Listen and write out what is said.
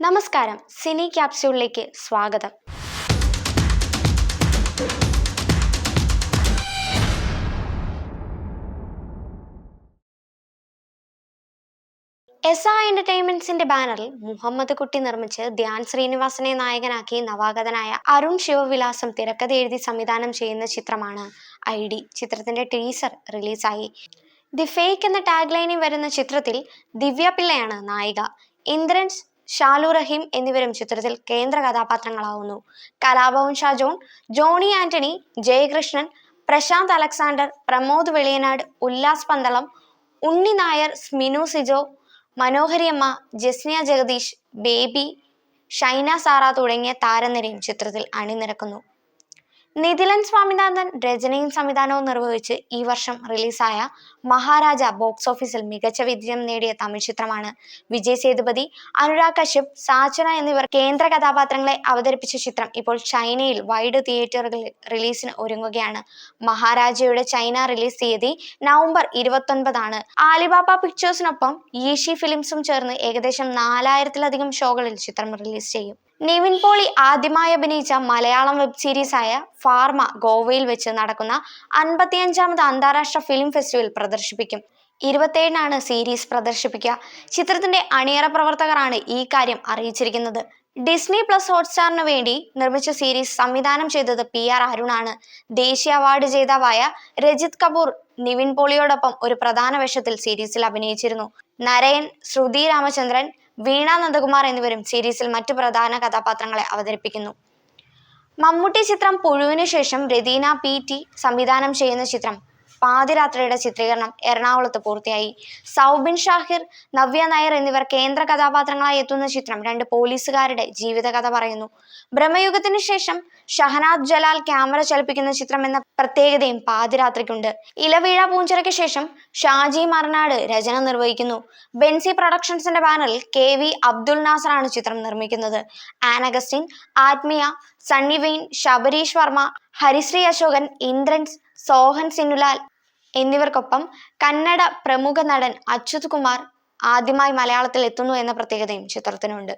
നമസ്കാരം. സിനി ക്യാപ്സ്യൂളിലേക്ക് സ്വാഗതം. എസ് എന്റർടൈൻമെന്റ്സിന്റെ ബാനറിൽ മുഹമ്മദ് കുട്ടി നിർമ്മിച്ച് ധ്യാൻ ശ്രീനിവാസനെ നായകനാക്കി നവാഗതനായ അരുൺ ശിവവിലാസം തിരക്കഥ എഴുതി സംവിധാനം ചെയ്യുന്ന ചിത്രമാണ് ഐ ഡി. ചിത്രത്തിന്റെ ടീസർ റിലീസായി. ദി ഫേക്ക് എന്ന ടാഗ് ലൈനിൽ വരുന്ന ചിത്രത്തിൽ ദിവ്യ പിള്ളയാണ് നായിക. ഇന്ദ്രൻസ് ഷാലു റഹീം എന്നിവരും ചിത്രത്തിൽ കേന്ദ്ര കഥാപാത്രങ്ങളാവുന്നു. കലാഭവൻ ഷാജോൺ ജോണി ആന്റണി ജയകൃഷ്ണൻ പ്രശാന്ത് അലക്സാണ്ടർ പ്രമോദ് വെളിയനാട് ഉല്ലാസ് പന്തളം ഉണ്ണി നായർ സ്മിനു സിജോ മനോഹരിയമ്മ ജസ്നിയ ജഗദീഷ് ബേബി ഷൈന സാറ തുടങ്ങിയ താരനിരയും ചിത്രത്തിൽ അണിനിരക്കുന്നു. നിതിലൻ സ്വാമിനാഥൻ രചനയും സംവിധാനവും നിർവഹിച്ച് ഈ വർഷം റിലീസായ മഹാരാജ ബോക്സ് ഓഫീസിൽ മികച്ച വിജയം നേടിയ തമിഴ് ചിത്രമാണ് വിജയ് സേതുപതി അനുരാഗ് കശ്യപ് സാചന എന്നിവർ കേന്ദ്ര കഥാപാത്രങ്ങളെ അവതരിപ്പിച്ച ചിത്രം ഇപ്പോൾ ചൈനയിൽ വൈഡ് തിയേറ്ററുകളിൽ റിലീസിന് ഒരുങ്ങുകയാണ്. മഹാരാജയുടെ ചൈന റിലീസ് തീയതി നവംബർ ഇരുപത്തൊൻപതാണ്. ആലിബാബ പിക്ചേഴ്സിനൊപ്പം ഈഷി ഫിലിംസും ചേർന്ന് ഏകദേശം നാലായിരത്തിലധികം ഷോകളിൽ ചിത്രം റിലീസ് ചെയ്യും. നിവിൻ പോളി ആദ്യമായി അഭിനയിച്ച മലയാളം വെബ് സീരീസായ ഫാർമ ഗോവയിൽ വെച്ച് നടക്കുന്ന അൻപത്തിയഞ്ചാമത് അന്താരാഷ്ട്ര ഫിലിം ഫെസ്റ്റിവൽ പ്രദർശിപ്പിക്കും. ഇരുപത്തേഴിനാണ് സീരീസ് പ്രദർശിപ്പിക്കുക. ചിത്രത്തിന്റെ അണിയറ പ്രവർത്തകരാണ് ഈ കാര്യം അറിയിച്ചിരിക്കുന്നത്. ഡിസ്നി പ്ലസ് ഹോട്ട്സ്റ്റാറിന് വേണ്ടി നിർമ്മിച്ച സീരീസ് സംവിധാനം ചെയ്തത് പി ആർ അരുണാണ്. ദേശീയ അവാർഡ് ജേതാവായ രജിത് കപൂർ നിവിൻ പോളിയോടൊപ്പം ഒരു പ്രധാന വേഷത്തിൽ സീരീസിൽ അഭിനയിച്ചിരുന്നു. നരയൻ ശ്രുതി രാമചന്ദ്രൻ വീണ നന്ദകുമാർ എന്നിവരും സീരീസിൽ മറ്റു പ്രധാന കഥാപാത്രങ്ങളെ അവതരിപ്പിക്കുന്നു. മമ്മൂട്ടി ചിത്രം പുഴുവിനു ശേഷം രതീന പി ടി സംവിധാനം ചെയ്യുന്ന ചിത്രം പാതിരാത്രിയുടെ ചിത്രീകരണം എറണാകുളത്ത് പൂർത്തിയായി. സൗബിൻ ഷാഹിർ നവ്യ നായർ എന്നിവർ കേന്ദ്ര കഥാപാത്രങ്ങളായി എത്തുന്ന ചിത്രം രണ്ട് പോലീസുകാരുടെ ജീവിതകഥ പറയുന്നു. ബ്രഹ്മയുഗത്തിന് ശേഷം ഷഹനാദ് ജലാൽ ക്യാമറ ചലിപ്പിക്കുന്ന ചിത്രം എന്ന പ്രത്യേകതയും പാതിരാത്രിക്കുണ്ട്. ഇലവീഴ പൂഞ്ചിറയ്ക്ക് ശേഷം ഷാജി മർനാട് രചന നിർവഹിക്കുന്നു. ബെൻസി പ്രൊഡക്ഷൻസിന്റെ ബാനറിൽ കെ വി അബ്ദുൽ നാസറാണ് ചിത്രം നിർമ്മിക്കുന്നത്. ആനഗസ്റ്റിൻ ആത്മീയ സണ്ണി വെയിൻ ശബരീഷ് വർമ്മ ഹരിശ്രീ അശോകൻ ഇന്ദ്രൻസ് സോഹൻ സിനുലാൽ എന്നിവർക്കൊപ്പം കന്നഡ പ്രമുഖ നടൻ അച്യുത് കുമാർ ആദ്യമായി മലയാളത്തിൽ എത്തുന്നു എന്ന പ്രത്യേകതയും ചിത്രത്തിനുണ്ട്.